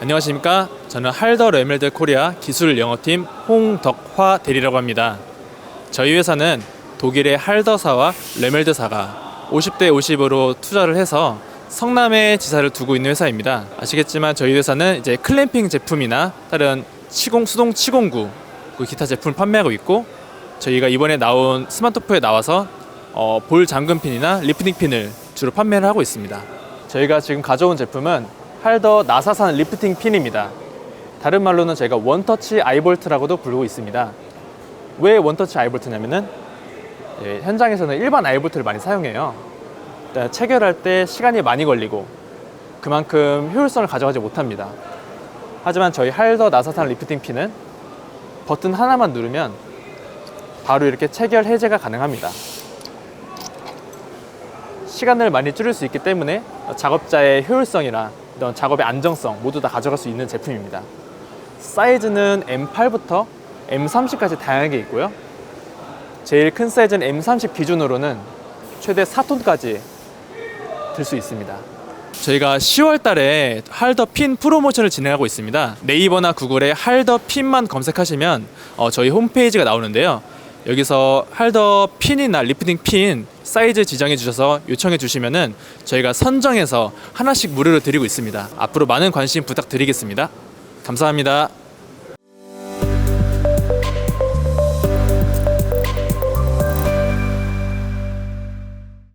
안녕하십니까. 저는 할더 레멜드 코리아 기술 영어팀 홍덕화 대리라고 합니다. 저희 회사는 독일의 할더사와 레멜드사가 50대 50으로 투자를 해서 성남에 지사를 두고 있는 회사입니다. 아시겠지만 저희 회사는 이제 클램핑 제품이나 다른 치공 수동 치공구 그 기타 제품을 판매하고 있고 저희가 이번에 나온 스마트폰에 나와서 어, 볼 잠금 핀이나 리프팅 핀을 주로 판매를 하고 있습니다. 저희가 지금 가져온 제품은 할더 나사산 리프팅 핀입니다. 다른 말로는 저희가 원터치 아이볼트라고도 부르고 있습니다. 왜 원터치 아이볼트냐면은 예, 현장에서는 일반 아이볼트를 많이 사용해요. 일단 체결할 때 시간이 많이 걸리고 그만큼 효율성을 가져가지 못합니다. 하지만 저희 할더 나사산 리프팅 핀은 버튼 하나만 누르면 바로 이렇게 체결 해제가 가능합니다. 시간을 많이 줄일 수 있기 때문에 작업자의 효율성이나 이런 작업의 안정성 모두 다 가져갈 수 있는 제품입니다. 사이즈는 M8부터 M30까지 다양하게 있고요. 제일 큰 사이즈는 M30 기준으로는 최대 4톤까지 들 수 있습니다. 저희가 10월 달에 할더 핀 프로모션을 진행하고 있습니다. 네이버나 구글에 할더 핀만 검색하시면 어, 저희 홈페이지가 나오는데요. 여기서 할더 핀이나 리프팅 핀 사이즈 지정해 주셔서 요청해 주시면은 저희가 선정해서 하나씩 무료로 드리고 있습니다. 앞으로 많은 관심 부탁드리겠습니다. 감사합니다.